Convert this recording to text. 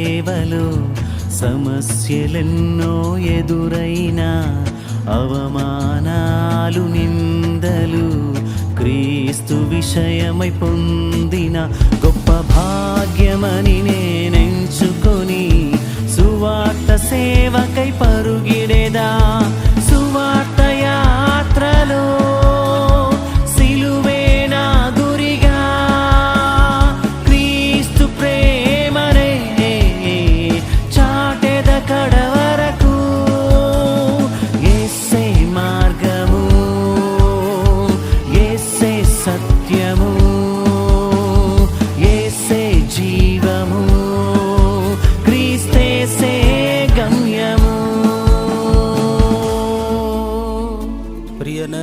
సేవలు సమస్యలెన్నో ఎదురైన అవమానాలు నిందలు క్రీస్తు విషయమై పొందిన గొప్ప భాగ్యమని నేనే